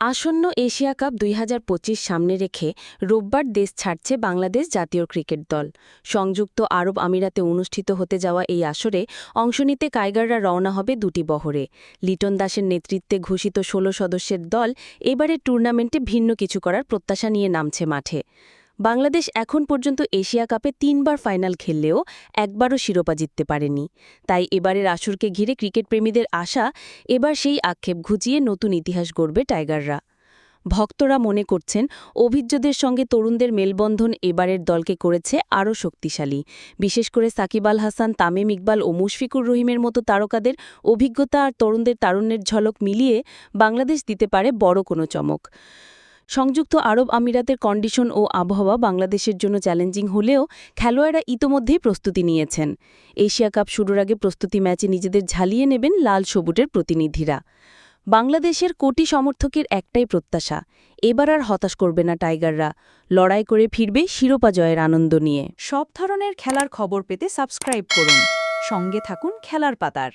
আসন্ন Asia cup দুই হাজার পঁচিশ সামনে রেখে রোববার দেশ ছাড়ছে বাংলাদেশ জাতীয় ক্রিকেট দল। সংযুক্ত আরব আমিরাতে অনুষ্ঠিত হতে যাওয়া এই আসরে অংশ নিতে কাইগাররা রওনা হবে দুটি বহরে। লিটন দাসের নেতৃত্বে ঘোষিত ১৬ সদস্যের দল এবারে টুর্নামেন্টে ভিন্ন কিছু করার প্রত্যাশা নিয়ে নামছে মাঠে। বাংলাদেশ এখন পর্যন্ত এশিয়া কাপে তিনবার ফাইনাল খেললেও একবারও শিরোপা জিততে পারেনি। তাই এবারের আসরকে ঘিরে ক্রিকেটপ্রেমীদের আশা, এবার সেই আক্ষেপ ঘুচিয়ে নতুন ইতিহাস গড়বে টাইগাররা। ভক্তরা মনে করছেন, অভিজ্ঞদের সঙ্গে তরুণদের মেলবন্ধন এবারের দলকে করেছে আরও শক্তিশালী। বিশেষ করে সাকিব আল হাসান, তামিম ইকবাল ও মুশফিকুর রহিমের মতো তারকাদের অভিজ্ঞতা আর তরুণদের তারুণ্যের ঝলক মিলিয়ে বাংলাদেশ দিতে পারে বড় কোনো চমক। সংযুক্ত আরব আমিরাতের কন্ডিশন ও আবহাওয়া বাংলাদেশের জন্য চ্যালেঞ্জিং হলেও খেলোয়াড়রা ইতোমধ্যেই প্রস্তুতি নিয়েছেন। এশিয়া কাপ শুরুর আগে প্রস্তুতি ম্যাচে নিজেদের ঝালিয়ে নেবেন লাল সবুটের প্রতিনিধিরা। বাংলাদেশের কোটি সমর্থকের একটাই প্রত্যাশা, এবার আর হতাশ করবে না টাইগাররা। লড়াই করে ফিরবে শিরোপা জয়ের আনন্দ নিয়ে। সব ধরনের খেলার খবর পেতে সাবস্ক্রাইব করুন। সঙ্গে থাকুন খেলার পাতার।